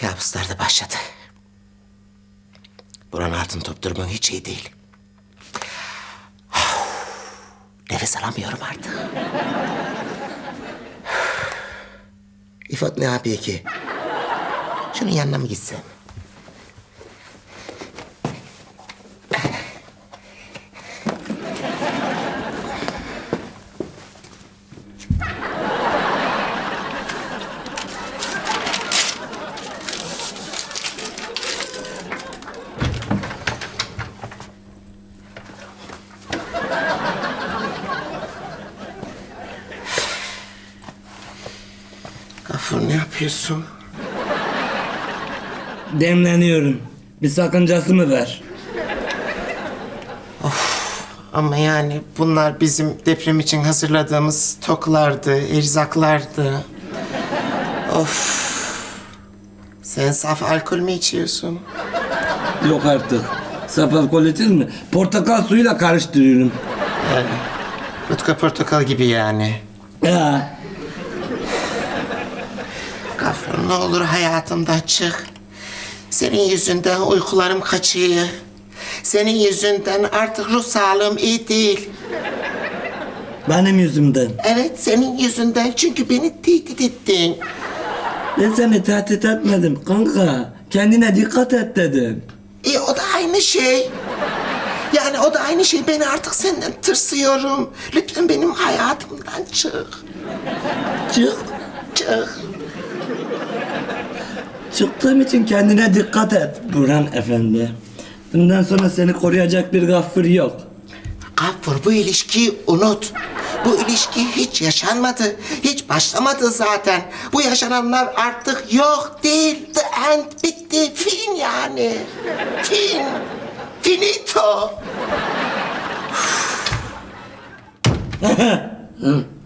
Kabuslar da başladı. Buranın altın top durumu hiç iyi değil. Nefes alamıyorum artık. İfot ne yapıyor ki? Şunun yanına mı gitsem? Gafur ne yapıyorsun? Demleniyorum. Bir sakıncası mı var? Ama yani bunlar bizim deprem için hazırladığımız toklardı, erzaklardı. Of. Sen saf alkol mü içiyorsun? Yok artık. Saf alkol içir mi? Portakal suyuyla karıştırıyorum. Vodka portakal gibi yani. Ya. Gafur ne olur hayatımdan çık. Senin yüzünden uykularım kaçıyor. Senin yüzünden artık ruh sağlığım iyi değil. Benim yüzümden. Evet senin yüzünden çünkü beni tehdit ettin. Ben seni tehdit etmedim kanka. Kendine dikkat et dedim. E o da aynı şey. Yani o da aynı şey. Ben artık senden tırsıyorum. Lütfen benim hayatımdan çık. Çık. Çık. Çıktığım için kendine dikkat et Burhan Efendi. Bundan sonra seni koruyacak bir gaffır yok. Gaffur bu ilişkiyi unut. Bu ilişki hiç yaşanmadı. Hiç başlamadı zaten. Bu yaşananlar artık yok değil. The end bitti. Fin yani. Fin. Finito.